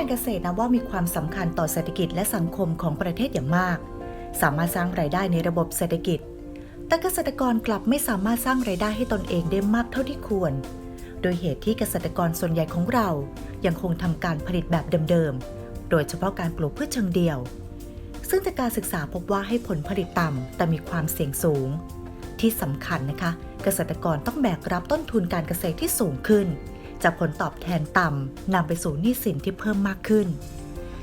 การเกษตรนับว่ามีความสำคัญต่อเศรษฐกิจและสังคมของประเทศอย่างมาก สามารถสร้างรายได้ในระบบเศรษฐกิจ แต่เกษตรกรกลับไม่สามารถสร้างรายได้ให้ตนเองได้มากเท่าที่ควร โดยเหตุที่เกษตรกรส่วนใหญ่ของเรา ยังคงทำการผลิตแบบเดิมๆ โดยเฉพาะการปลูกพืชเชิงเดี่ยว ซึ่งจากการศึกษาพบว่าให้ผลผลิตต่ำแต่มีความเสี่ยงสูง ที่สำคัญนะคะ เกษตรกรต้องแบกรับต้นทุนการเกษตรที่สูงขึ้น จากผลตอบแทนต่ำนำไปสู่หนี้สินที่เพิ่มมากขึ้น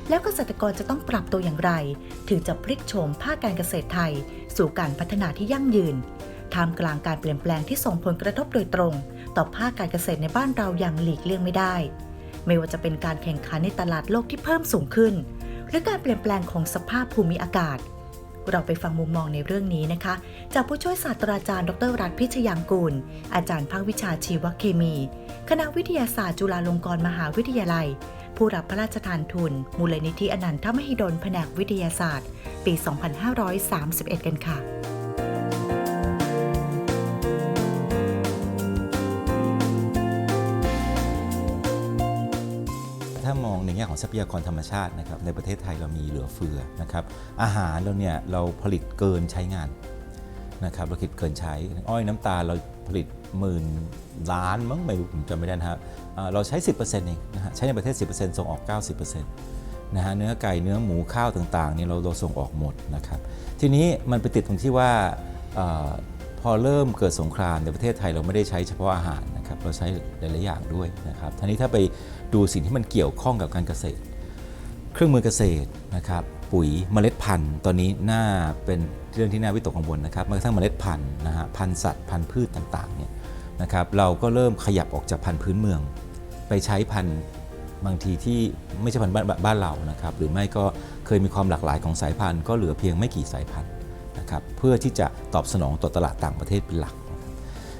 แล้วเกษตรกรจะต้องปรับตัวอย่างไร ถึงจะพลิกโฉมภาคการเกษตรไทย สู่การพัฒนาที่ยั่งยืนท่ามกลางการเปลี่ยนแปลงที่ส่งผลกระทบโดยตรง ต่อภาคการเกษตรในบ้านเราอย่างหลีกเลี่ยงไม่ได้ ไม่ว่าจะเป็นการแข่งขันในตลาดโลกที่เพิ่มสูงขึ้น หรือการเปลี่ยนแปลงของสภาพภูมิอากาศ เราไปฟังมุมมองในเรื่องนี้นะคะ จากผู้ช่วยศาสตราจารย์ ดรรัฐพิชยางกูล อาจารย์ภาควิชาชีวเคมี คณะวิทยาศาสตร์จุฬาลงกรณ์มหาวิทยาลัย ผู้รับพระราชทานทุน มูลนิธิอนันทมหิดลแผนกวิทยาศาสตร์ ปี 2531 กันค่ะ ถ้ามองในแง่ของทรัพยากรธรรมชาตินะครับในประเทศไทยเรามีเหลือเฟือนะครับอาหารเราเนี่ยเราผลิตเกินใช้งานนะครับเราผลิตเกินใช้อ้อยน้ำตาลเราผลิตหมื่นล้านมั้งไม่รู้ผมจำไม่ได้นะครับเราใช้ 10%เองนะฮะใช้ในประเทศ 10%ส่งออก 90%นะฮะเนื้อไก่เนื้อหมูข้าวต่างๆเนี่ยเราเราส่งออกหมดนะครับทีนี้มันไปติดตรงที่ว่าออพอเริ่มเกิดสงครามในประเทศไทยเราไม่ได้ใช้เฉพาะอาหารนะครับเราใช้หลายๆอย่างด้วยนะครับทีนี้ถ้าไป ดูสิ่งที่มันเกี่ยวข้องกับการเกษตร เครื่องมือเกษตรนะครับปุ๋ยเมล็ดพันธุ์ ตอนนี้น่าเป็นเรื่องที่น่าวิตกกังวลนะครับแม้กระทั่งเมล็ดพันธุ์นะฮะพันธุ์สัตว์พันธุ์พืชต่างๆเนี่ยนะครับเราก็เริ่มขยับออกจากพันธุ์พื้นเมือง ไปใช้พันธุ์บางทีที่ไม่ใช่พันธุ์บ้านบ้านเรานะครับหรือไม่ก็เคยมีความหลากหลายของสายพันธุ์ก็เหลือเพียงไม่กี่สายพันธุ์นะครับเพื่อที่จะตอบสนองต่อตลาดต่างประเทศเป็นหลัก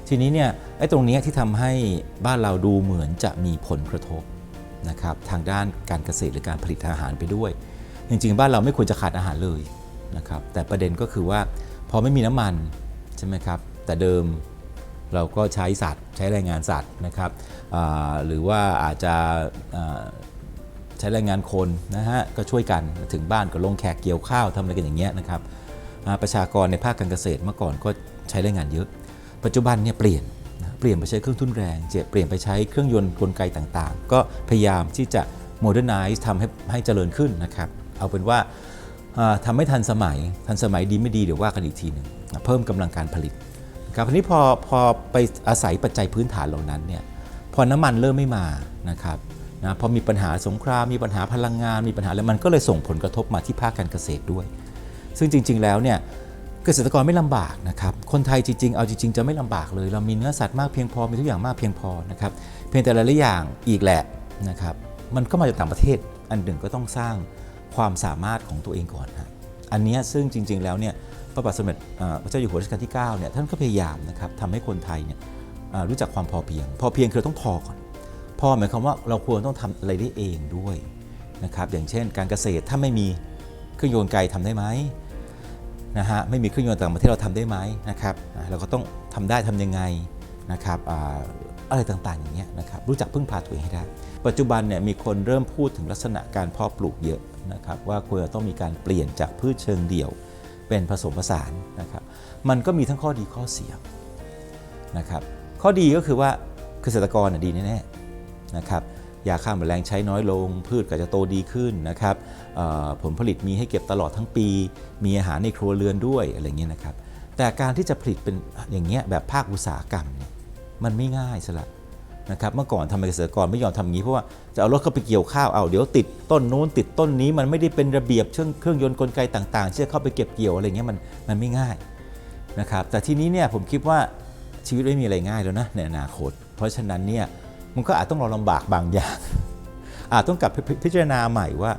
ทีนี้เนี่ยไอ้ตรงนี้ที่ทำให้บ้านเราดูเหมือนจะมีผลกระทบ นะครับทางด้านการเกษตรหรือการผลิตอาหารไปด้วย จริงๆ บ้านเราไม่ควรจะขาดอาหารเลยนะครับแต่ประเด็นก็คือว่าพอไม่มีน้ำมันใช่ไหมครับแต่เดิมเราก็ใช้สัตว์ใช้แรงงานสัตว์นะครับหรือว่าอาจจะใช้แรงงานคนนะฮะก็ช่วยกันถึงบ้านก็ลงแขกเกี่ยวข้าวทำอะไรกันอย่างเงี้ยนะครับประชากรในภาคการเกษตรเมื่อก่อนก็ใช้แรงงานเยอะ ปัจจุบันเนี่ยเปลี่ยน เปลี่ยนไปใช้เครื่องทุนแรงเจเปลี่ยนไปใช้เครื่องยนต์กลไกต่างๆ ก็พยายามที่จะโมเดิร์นไนซ์ทำให้ให้เจริญขึ้นนะครับ เอาเป็นว่าอ่าทำให้ทันสมัยทันสมัยดีไม่ดีเดี๋ยวว่ากันอีกทีหนึ่งเพิ่มกำลังการผลิตครับทีนี้พอพอไปอาศัยปัจจัยพื้นฐานเหล่านั้นเนี่ยพอน้ำมันเริ่มไม่มานะครับนะพอมีปัญหาสงครามมีปัญหาพลังงานมีปัญหาแล้วมันก็เลยส่งผลกระทบมาที่ภาคการเกษตรด้วย ซึ่งจริง ๆ แล้วเนี่ย เกษตรกรไม่ลำบากนะครับ คนไทยจริงๆ เอาจริงๆ จะไม่ลำบากเลย เรามีเนื้อสัตว์มากเพียงพอ มีทุกอย่างมากเพียงพอนะครับ เพียงแต่ละอย่างอีกแหละนะครับ มันก็มาจากต่างประเทศ อันหนึ่งก็ต้องสร้างความสามารถของตัวเองก่อนฮะ อันนี้ซึ่งจริงๆ แล้วเนี่ย พระบาทสมเด็จพระเจ้าอยู่หัวรัชกาลที่9เนี่ย ท่านก็พยายามนะครับทำให้คนไทยเนี่ยรู้จักความพอเพียง พอเพียงคือต้องพอก่อน พอหมายความว่าเราควรต้องทำอะไรได้เองด้วยนะครับ อย่างเช่น การเกษตรถ้าไม่มีเครื่องยนต์ไกลทำได้ไหม นะฮะไม่มีเครื่องยนต์ต่างประเทศเราทำได้ไหมนะครับเราก็ต้องทำได้ทำยังไงนะครับออะไรต่างๆอย่างเงี้ยนะครับรู้จักพึ่งพาตัวเองให้ได้ ปัจจุบันเนี่ยมีคนเริ่มพูดถึงลักษณะการเพาะปลูกเยอะนะครับว่าควรจะต้องมีการเปลี่ยนจากพืชเชิงเดี่ยว เป็นผสมผสานนะครับมันก็มีทั้งข้อดีข้อเสียนะครับข้อดีก็คือว่าเกษตรกรดีแน่ๆนะครับ ยาฆ่าแมลงใช้น้อยลง พืชก็จะโตดีขึ้นนะครับผลผลิตมีให้เก็บตลอดทั้งปี มีอาหารในครัวเรือนด้วยอะไรเงี้ยนะครับ แต่การที่จะผลิตเป็นอย่างเงี้ยแบบภาคอุตสาหกรรมเนี่ยมันไม่ง่ายสละนะครับเมื่อก่อนทำไมเกษตรกรไม่ยอมทำงี้เพราะว่าจะเอารถเข้าไปเกี่ยวข้าวเอาเดี๋ยวติดต้นนู้นติดต้นนี้มันไม่ได้เป็นระเบียบเครื่องเครื่องยนต์กลไกต่างๆที่จะเข้าไปเก็บเกี่ยวอะไรเงี้ยมันมันไม่ง่ายนะครับแต่ทีนี้เนี่ยผมคิดว่าชีวิตไม่มีอะไรง่ายแล้วนะในอนาคต เพราะฉะนั้นเนี่ย มันก็อาจต้องรอลำบากบางอย่าง อาจต้องกลับพิพิจารณาใหม่ว่า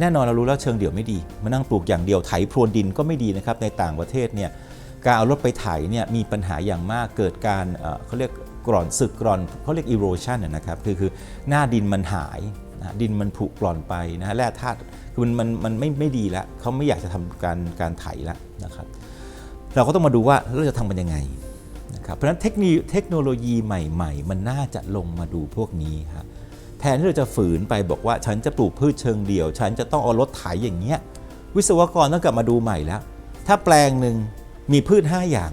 แน่นอนเรารู้แล้วเชิงเดี่ยวไม่ดี มานั่งปลูกอย่างเดียวไถพรวนดินก็ไม่ดีนะครับในต่างประเทศเนี่ยการเอารถไปไถเนี่ยมีปัญหาอย่างมากเกิดการเขาเรียกกร่อนสึกกร่อนเขาเรียก erosion นะครับคือคือหน้าดินมันหายนะดินมันผุกร่อนไปนะฮะแร่ธาตุคือมันมันมันไม่ไม่ดีแล้วเขาไม่อยากจะทำการการไถแล้วนะครับ เราก็ต้องมาดูว่าเราจะทำมันยังไง ครับเพราะฉะนั้นเทคโนโลยีใหม่ๆ มันน่าจะลงมาดูพวกนี้ครับแทนที่เราจะฝืนไปบอกว่าฉันจะปลูกพืชเชิงเดี่ยว ฉันจะต้องเอารถไถอย่างเงี้ยวิศวกรต้องกลับมาดูใหม่แล้ว ถ้าแปลงหนึ่งมีพืช 5 อย่าง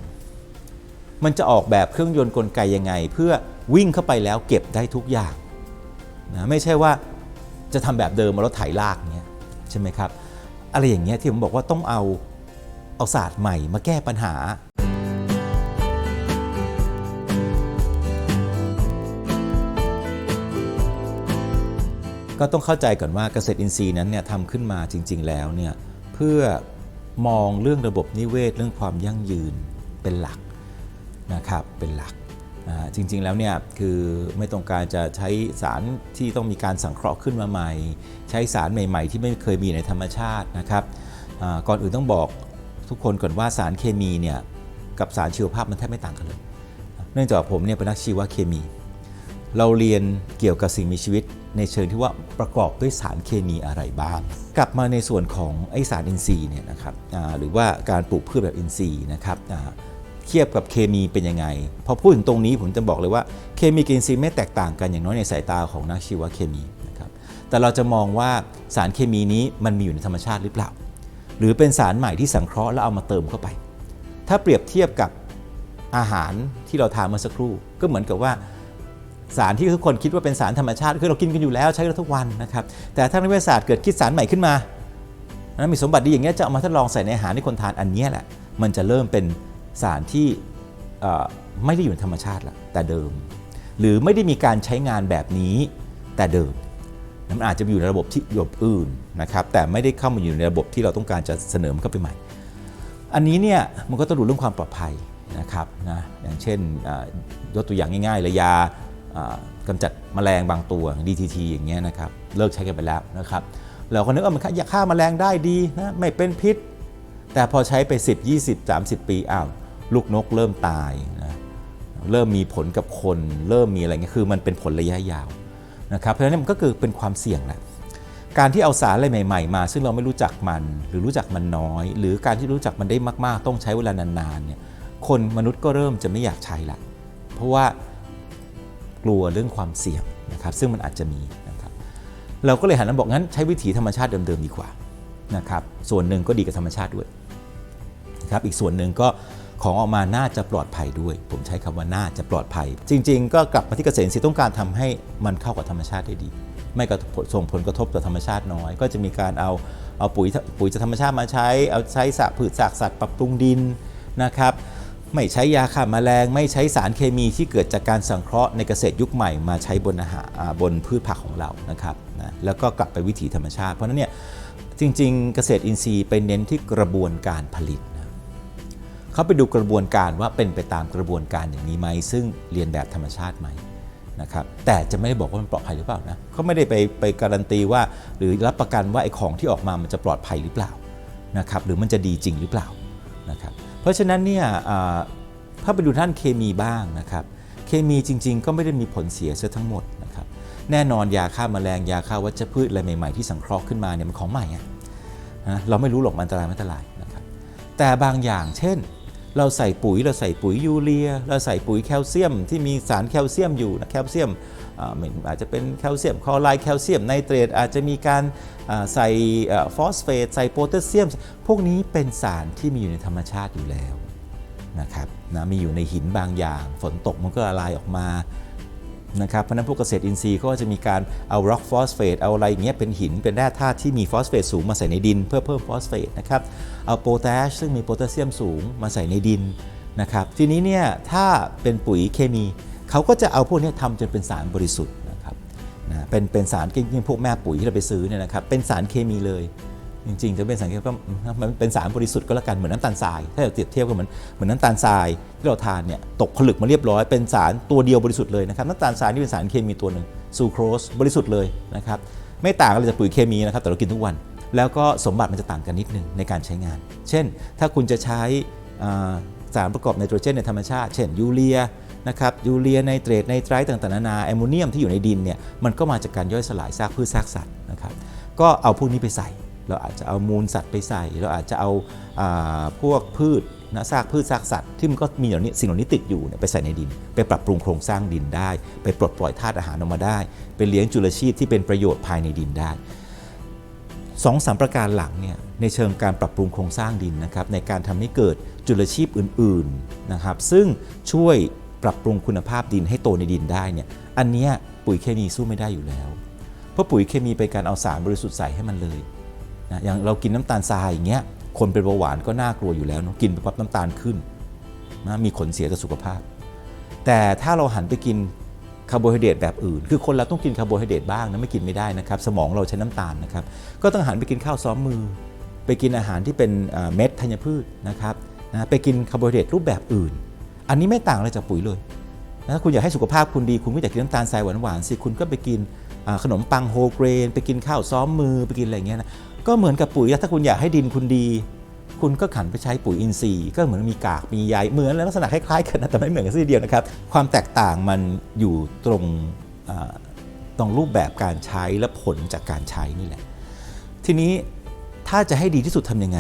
มันจะออกแบบเครื่องยนต์กลไกยังไง เพื่อวิ่งเข้าไปแล้วเก็บได้ทุกอย่างนะไม่ใช่ว่าจะทำแบบเดิมมารถไถลากเงี้ยใช่ไหมครับอะไรอย่างเงี้ยที่ผมบอกว่าต้องเอาเอาศาสตร์ใหม่มาแก้ปัญหา ก็ต้องเข้าใจก่อนว่าเกษตรอินทรีย์นั้นเนี่ยทำขึ้นมาจริง ๆ แล้วเนี่ยเพื่อมองเรื่องระบบนิเวศเรื่องความยั่งยืนเป็นหลักนะครับเป็นหลักจริง ๆ แล้วเนี่ยคือไม่ต้องการจะใช้สารที่ต้องมีการสังเคราะห์ขึ้นมาใหม่ ใช้สารใหม่ ๆ ที่ไม่เคยมีในธรรมชาตินะครับก่อนอื่นต้องบอกทุกคนก่อนว่าสารเคมีเนี่ยกับสารชีวภาพมันแทบไม่ต่างกันเลย เนื่องจากผมเนี่ยเป็นนักชีวเคมี เราเรียนเกี่ยวกับสิ่งมีชีวิต ในเชิงที่ว่าประกอบด้วยสารเคมีอะไรบ้าง กลับมาในส่วนของไอสารอินทรีย์เนี่ยนะครับหรือว่าการปลูกพืชแบบอินทรีย์นะครับเทียบกับเคมีเป็นยังไง พอพูดถึงตรงนี้ผมจะบอกเลยว่าเคมีกับอินทรีย์ไม่แตกต่างกันอย่างน้อยในสายตาของนักชีวเคมีนะครับแต่เราจะมองว่าสารเคมีนี้มันมีอยู่ในธรรมชาติหรือเปล่า หรือเป็นสารใหม่ที่สังเคราะห์แล้วเอามาเติมเข้าไป ถ้าเปรียบเทียบกับอาหารที่เราทานเมื่อสักครู่ ก็เหมือนกับว่า สารที่ทุกคนคิดว่าเป็นสารธรรมชาติคือเรากินกันอยู่แล้วใช้กันทุกวันนะครับแต่ถ้านักวิทยาศาสตร์เกิดคิดสารใหม่ขึ้นมานะมีสมบัติดีอย่างเงี้ยจะเอามาทดลองใส่ในอาหารที่คนทานอันนี้แหละ มันจะเริ่มเป็นสารที่ไม่ได้อยู่ในธรรมชาติละแต่เดิม หรือไม่ได้มีการใช้งานแบบนี้แต่เดิมมันอาจจะอยู่ในระบบที่ระบบอื่นนะครับแต่ไม่ได้เข้ามาอยู่ในระบบที่เราต้องการจะเสนอมันเข้าไปใหม่ อันนี้เนี่ยมันก็ต้องดูเรื่องความปลอดภัยนะครับนะอย่างเช่นยกตัวอย่างง่ายๆเลยยา อ่ากำจัดแมลงบางตัว DTT อย่างเงี้ยนะครับเลิกใช้กันไปแล้วนะครับเราก็นึกว่ามันฆ่ายาฆ่าแมลงได้ดีนะไม่เป็นพิษ แต่พอใช้ไป 10 20 30 ปีอ้าวลูกนกเริ่มตายนะเริ่มมีผลกับคน เริ่มมีอะไรเงี้ยคือมันเป็นผลระยะยาวนะครับเพราะฉะนั้นมันก็คือเป็นความเสี่ยงแหละการที่เอาสารอะไรใหม่ ๆ มา ซึ่งเราไม่รู้จักมันหรือรู้จักมันน้อย หรือการที่รู้จักมันได้มาก ๆ ต้องใช้เวลานานๆเนี่ยคนมนุษย์ก็เริ่มจะไม่อยากใช้ละเพราะว่า ลัวเรื่องความเสี่ยงนะครับซึ่งมันอาจจะมีนะครับเราก็เลยหันมาบอกงั้นใช้วิถีธรรมชาติเดิมๆดีกว่านะครับส่วนหนึ่งก็ดีกับธรรมชาติด้วยนะครับอีกส่วนหนึ่งก็ของออกมาน่าจะปลอดภัยด้วย ผมใช้คำว่าน่าจะปลอดภัย จริง ๆ ก็กลับมาที่เกษตรอิต้องการทำให้มันเข้ากับธรรมชาติได้ดี ไม่กระส่งผลกระทบต่อธรรมชาติน้อย ก็จะมีการเอาเอาปุ๋ยปุ๋ยจากธรรมชาติมาใช้ เอาใช้สารพืชจากสัตว์ปรับปรุงดินนะครับ ไม่ใช้ยาฆ่าแมลง ไม่ใช้สารเคมีที่เกิดจากการสังเคราะห์ในเกษตรยุคใหม่มาใช้บนอาหารบนพืชผักของเรานะครับนะแล้วก็กลับไปวิถีธรรมชาติ เพราะนั้นเนี่ยจริง ๆ เกษตรอินทรีย์ไปเน้นที่กระบวนการผลิตนะเขาไปดูกระบวนการว่าเป็นไปตามกระบวนการอย่างนี้ไหมซึ่งเรียนแบบธรรมชาติไหมนะครับแต่จะไม่ได้บอกว่ามันปลอดภัยหรือเปล่านะเขาไม่ได้ไปไปการันตีว่า หรือรับประกันว่าไอ้ของที่ออกมามันจะปลอดภัยหรือเปล่านะครับหรือมันจะดีจริงหรือเปล่านะครับ ราะฉะนั้นเนี่ยถ้าไปดูด้านเคมีบ้างนะครับ เคมีจริง ๆ ก็ไม่ได้มีผลเสียซะทั้งหมดนะครับ แน่นอนยาฆ่าแมลงยาฆ่าวัชพืชอะไรใหม่ๆที่สังเคราะห์ขึ้นมาเนี่ยมันของใหม่อะนะเราไม่รู้หรอกมันอันตรายไม่อันตรายนะครับ แต่บางอย่างเช่น เราใส่ปุ๋ยเราใส่ปุ๋ยยูเรีย เราใส่ปุ๋ยแคลเซียมที่มีสารแคลเซียมอยู่นะแคลเซียม อาจจะเป็นแคลเซียมคลอไรด์แคลเซียมไนเตรตอาจจะมีการใส่ฟอสเฟตใส่โพแทสเซียม พวกนี้เป็นสารที่มีอยู่ในธรรมชาติอยู่แล้วนะครับนะมีอยู่ในหินบางอย่าง ฝนตกมันก็ละลายออกมานะครับเพราะฉะนั้นพวกเกษตรอินทรีย์ก็จะมีการเอาร็อกฟอสเฟตเอาอะไรอย่างเงี้ยเป็นหินเป็นแร่ธาตุที่มีฟอสเฟตสูงมาใส่ในดิน เพื่อเพิ่มฟอสเฟตนะครับเอาโพแทสซึ่งมีโพแทสเซียมสูงมาใส่ในดินนะครับทีนี้เนี่ยถ้าเป็นปุ๋ยเคมี เขาก็จะเอาพวกนี้ทำจนเป็นสารบริสุทธิ์นะครับนะเป็นเป็นสารยิ่งพวกแม่ปุ๋ยที่เราไปซื้อเนี่ยนะครับเป็นสารเคมีเลย จริงๆจะเป็นสารเคมีก็มันเป็นสารบริสุทธิ์ก็แล้วกันเหมือนน้ำตาลทรายถ้าเราเทียบเทียบกันเหมือนเหมือนน้ำตาลทรายที่เราทานเนี่ยตกผลึกมาเรียบร้อยเป็นสารตัวเดียวบริสุทธิ์เลยนะครับน้ำตาลทรายนี่เป็นสารเคมีตัวหนึ่งซูโครสบริสุทธิ์เลยนะครับไม่ต่างกันเลยจากปุ๋ยเคมีนะครับแต่เรากินทุกวัน แล้วก็สมบัติมันจะต่างกันนิดนึงในการใช้งาน เช่น ถ้าคุณจะใช้สารประกอบไนโตรเจนในธรรมชาติ เช่นยูเรีย นะครับยูเรียไนเตรตไนไตรต์ต่างๆนานาแอมโมเนียมที่อยู่ในดินเนี่ยมันก็มาจากการย่อยสลายซากพืชซากสัตว์นะครับก็เอาพวกนี้ไปใส่ เราอาจจะเอามูลสัตว์ไปใส่ เราอาจจะเอาอาพวกพืชนะซากพืชซากสัตว์ที่มันก็มีเหล่านี้สิ่งเหล่านี้ติดอยู่เนี่ยไปใส่ในดิน ไปปรับปรุงโครงสร้างดินได้ ไปปลดปล่อยธาตุอาหารออกมาได้ ไปเลี้ยงจุลชีพที่เป็นประโยชน์ภายในดินได้สองสามประการหลังเนี่ยในเชิงการปรับปรุงโครงสร้างดินนะครับในการทำให้เกิดจุลชีพอื่นๆนะครับซึ่งช่วย ปรับปรุงคุณภาพดินให้โตในดินได้เนี่ยอันเนี้ยปุ๋ยเคมีสู้ไม่ได้อยู่แล้ว เพราะปุ๋ยเคมีเป็นการเอาสารบริสุทธิ์ใส่ให้มันเลยนะอย่างเรากินน้ำตาลทรายอย่างเงี้ยคนเป็นเบาหวานก็น่ากลัวอยู่แล้วเนอะกินไปปั๊บน้ำตาลขึ้นนะมีผลเสียต่อสุขภาพ แต่ถ้าเราหันไปกินคาร์โบไฮเดรตแบบอื่น คือคนเราต้องกินคาร์โบไฮเดรตบ้างนะไม่กินไม่ได้นะครับ สมองเราใช้น้ำตาลนะครับ ก็ต้องหันไปกินข้าวซ้อมมือ ไปกินอาหารที่เป็นเม็ดธัญพืชนะครับนะไปกินคาร์โบไฮเดรตรูปแบบอื่น อันนี้ไม่ต่างอะไรจากปุ๋ยเลยถ้าคุณอยากให้สุขภาพคุณดีคุณไม่อยากกินน้ำตาลทรายหวานๆสิคุณก็ไปกินขนมปังโฮเกรน ไปกินข้าวซ้อมมือไปกินอะไรอย่างเงี้ยนะก็เหมือนกับปุ๋ยถ้าคุณอยากให้ดินคุณดี คุณก็ขันไปใช้ปุ๋ยอินทรีย์ ก็เหมือนมีกากมีใยเหมือนลักษณะคล้ายๆกันนะแต่ไม่เหมือนกันสักเดียวนะครับความแตกต่างมันอยู่ตรงตรงรูปแบบการใช้และผลจากการใช้นี่แหละ ทีนี้ถ้าจะให้ดีที่สุดทำยังไง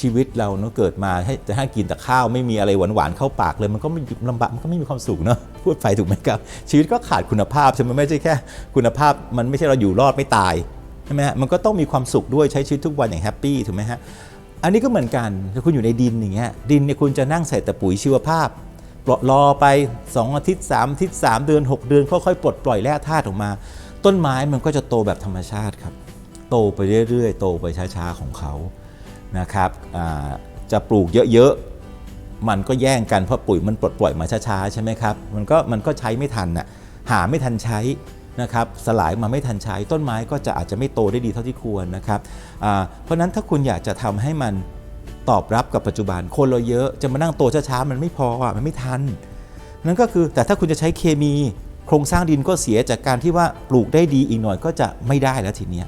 ชีวิตเราเนาะเกิดมาให้จะให้กินแต่ข้าวไม่มีอะไรหวานๆเข้าปากเลยมันก็ไม่ลำบากมันก็ไม่มีความสุขเนาะพูดไปถูกไหมครับ ชีวิตก็ขาดคุณภาพใช่ไหมไม่ใช่แค่ คุณภาพมันไม่ใช่เราอยู่รอดไม่ตายใช่ไหมฮะมันก็ต้องมีความสุขด้วยใช้ชีวิตทุกวันอย่างแฮปปี้ถูกไหมฮะอันนี้ก็เหมือนกันถ้าคุณอยู่ในดินอย่างเงี้ยดินเนี่ยคุณจะนั่งใส่แต่ปุ๋ยชีวภาพปลดรอไป 2 อาทิตย์ 3 อาทิตย์ 3 เดือน 6 เดือนค่อยๆปลดปล่อยแร่ธาตุออกมา ต้นไม้มันก็จะโตแบบธรรมชาติครับ โตไปเรื่อยๆ โตไปช้าๆของเขา นะครับจะปลูกเยอะๆ มันก็แย่งกันเพราะปุ๋ยมันปลดปล่อยมาช้าๆใช่ไหมครับ มันก็มันก็ใช้ไม่ทันน่ะหาไม่ทันใช้นะครับสลายมาไม่ทันใช้ ต้นไม้ก็จะอาจจะไม่โตได้ดีเท่าที่ควรนะครับเพราะนั้นถ้าคุณอยากจะทำให้มันตอบรับกับปัจจุบันคนเราเยอะจะมานั่งโตช้าๆมันไม่พอมันไม่ทันนั่นก็คือแต่ถ้าคุณจะใช้เคมี โครงสร้างดินก็เสียจากการที่ว่าปลูกได้ดีอีกหน่อยก็จะไม่ได้แล้วทีเนี้ย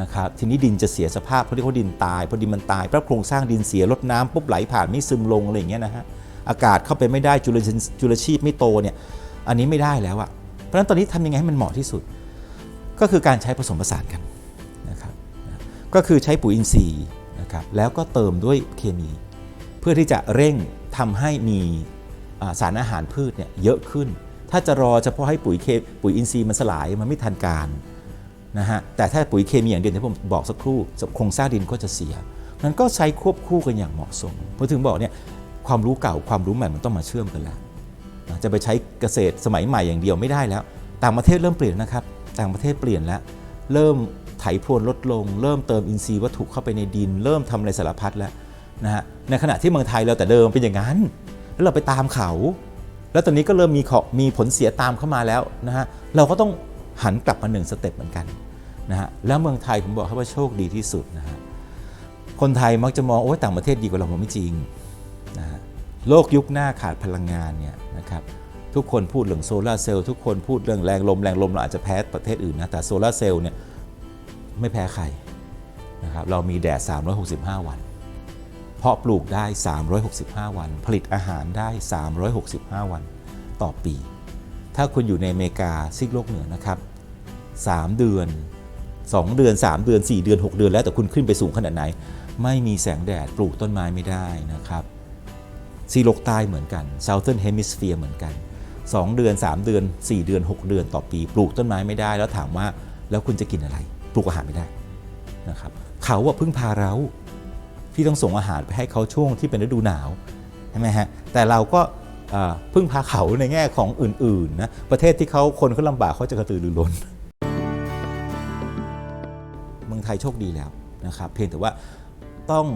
นะครับทีนี้ดินจะเสียสภาพเพราะที่เขาดินตายเพราะดินมันตายเพราะโครงสร้างดินเสียลดน้ำปุ๊บไหลผ่านไม่ซึมลงอะไรอย่างเงี้ยนะฮะอากาศเข้าไปไม่ได้จุลชีจุลชีพไม่โตเนี่ยอันนี้ไม่ได้แล้วอะเพราะฉะนั้นตอนนี้ทำยังไงให้มันเหมาะที่สุด ก็คือการใช้ผสมผสานกันนะครับนะก็คือใช้ปุ๋ยอินทรีย์นะครับแล้วก็เติมด้วยเคมี เพื่อที่จะเร่งทำให้มีสารอาหารพืชเนี่ยเยอะขึ้น ถ้าจะรอเฉพาะให้ปุ๋ยเคปุ๋ยอินทรีย์มันสลายมันไม่ทันการ นะฮะแต่ถ้าปุ๋ยเคมีอย่างเดียวที่ผมบอกสักครู่โครงสร้างดินก็จะเสียนั้นก็ใช้ควบคู่กันอย่างเหมาะสมผมถึงบอกเนี่ยความรู้เก่าความรู้ใหม่มันต้องมาเชื่อมกันแล้วจะไปใช้เกษตรสมัยใหม่อย่างเดียวไม่ได้แล้ว ต่างประเทศเริ่มเปลี่ยนนะครับ ต่างประเทศเปลี่ยนแล้ว เริ่มไถพรวนลดลง เริ่มเติมอินทรีย์วัตถุเข้าไปในดิน เริ่มทำอะไรสารพัดแล้วนะฮะในขณะที่เมืองไทยเราแต่เดิมเป็นอย่างนั้น แล้วเราไปตามเขา แล้วตอนนี้ก็เริ่มมีขอมีผลเสียตามเข้ามาแล้วนะฮะเราก็ต้อง หันกลับมาหนึ่งสเต็ปเหมือนกันนะฮะแล้วเมืองไทยผมบอกให้ว่าโชคดีที่สุดนะฮะคนไทยมักจะมองโอ้ยต่างประเทศดีกว่าเราผมไม่จริงนะฮะโลกยุคหน้าขาดพลังงานเนี่ยนะครับทุกคนพูดเรื่องโซลาร์เซลล์ทุกคนพูดเรื่องแรงลมแรงลมเราอาจจะแพ้ประเทศอื่นนะแต่โซลาร์เซลล์เนี่ยไม่แพ้ใครนะครับเรามีแดด 365 วัน เพาะปลูกได้ 365 วัน ผลิตอาหารได้ 365 วันต่อปี ถ้าคุณอยู่ในอเมริกาซีกโลกเหนือนะครับ3เดือน 2 เดือน 3 เดือน 4 เดือน 6 เดือนแล้วแต่คุณขึ้นไปสูงขนาดไหน ไม่มีแสงแดดปลูกต้นไม้ไม่ได้นะครับซีโลกใต้เหมือนกัน Southern Hemisphere เหมือนกัน 2 เดือน 3 เดือน 4 เดือน 6 เดือนต่อปีปลูกต้นไม้ไม่ได้ แล้วถามว่าแล้วคุณจะกินอะไร ปลูกอาหารไม่ได้นะครับเขาว่าพึ่งพาเราพี่ต้องส่งอาหารไปให้เขาช่วงที่เป็นฤดูหนาวใช่ไหมฮะแต่เราก็ พึ่งพาเขาในแง่ของอื่นๆนะประเทศที่เขาคนเขาลำบากเขาจะกระตือรือร้น เมืองไทยโชคดีแล้วนะครับเพียงแต่ว่าต้อง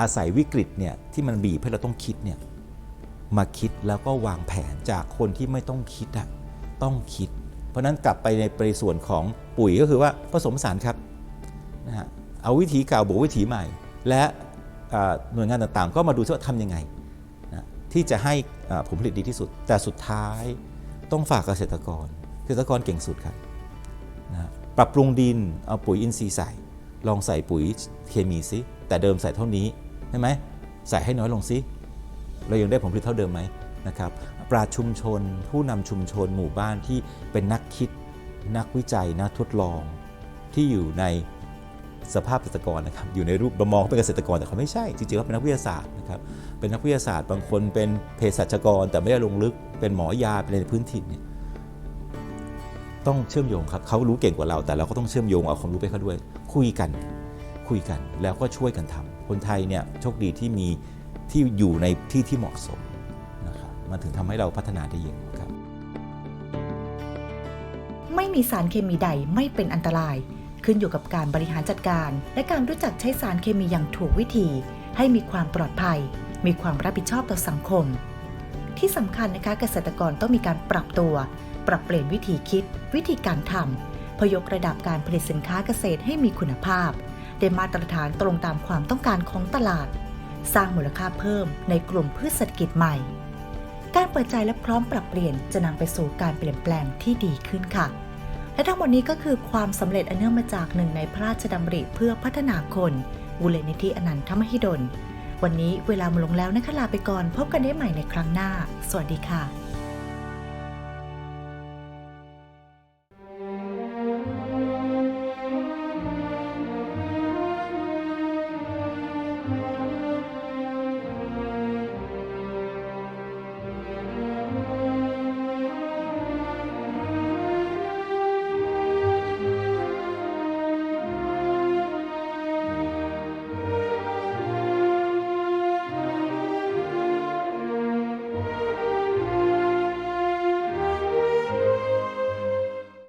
อาศัยวิกฤตเนี่ยที่มันบีบให้เราต้องคิดเนี่ยมาคิดแล้วก็วางแผนจากคนที่ไม่ต้องคิดอะต้องคิด เพราะนั้นกลับไปในประส่วนของปุ๋ยก็คือว่าผสมผสานครับนะฮะเอาวิธีเก่าบวกวิธีใหม่ และหน่วยงานต่างๆ ก็มาดูว่าทำยังไง ที่จะให้ผลผลิตดีที่สุด แต่สุดท้ายต้องฝากเกษตรกร เกษตรกรเก่งสุดครับนะฮะปรับปรุงดินเอาปุ๋ยอินทรีย์ใส่ ลองใส่ปุ๋ยเคมีซิแต่เดิมใส่เท่านี้ใช่ไหมใส่ให้น้อยลงซิเรายังได้ผลผลิตเท่าเดิมไหมนะครับปราชุมชน ผู้นำชุมชนหมู่บ้านที่เป็นนักคิด นักวิจัยนักทดลองที่อยู่ใน สภาพเกษตรกรนะครับอยู่ในรูปเรามองเป็นเกษตรกรแต่เขาไม่ใช่จริงๆแล้วเป็นนักวิทยาศาสตร์นะครับเป็นนักวิทยาศาสตร์บางคนเป็นเภสัชกร แต่ไม่ได้ลงลึกเป็นหมอยาเป็นในพื้นถิ่นเนี่ยต้องเชื่อมโยงครับเขารู้เก่งกว่าเรา แต่เราก็ต้องเชื่อมโยงเอาความรู้ไปเขาด้วย คุยกันคุยกันแล้วก็ช่วยกันทำคนไทยเนี่ยโชคดีที่มีที่อยู่ในที่ที่เหมาะสมนะครับมันถึงทำให้เราพัฒนาได้เยอะครับ ไม่มีสารเคมีใดไม่เป็นอันตราย ขึ้นอยู่กับการบริหารจัดการ และการรู้จักใช้สารเคมีอย่างถูกวิธี ให้มีความปลอดภัย มีความรับผิดชอบต่อสังคม ที่สำคัญนะคะเกษตรกรต้องมีการปรับตัว ปรับเปลี่ยนวิธีคิด วิธีการทำเพื่อยกระดับการผลิตสินค้าเกษตรให้มีคุณภาพได้มาตรฐานตรงตามความต้องการของตลาด สร้างมูลค่าเพิ่มในกลุ่มพืชเศรษฐกิจใหม่ การเปิดใจและพร้อมปรับเปลี่ยนจะนำไปสู่การเปลี่ยนแปลงที่ดีขึ้นค่ะ และทั้งหมดนี้ก็คือความสำเร็จอันเนื่องมาจากหนึ่งในพระราชดำริเพื่อพัฒนาคนวุเลนิธิอนันทมหิดล วันนี้เวลาหมดลงแล้วนะคะลาไปก่อน พบกันได้ใหม่ในครั้งหน้า สวัสดีค่ะ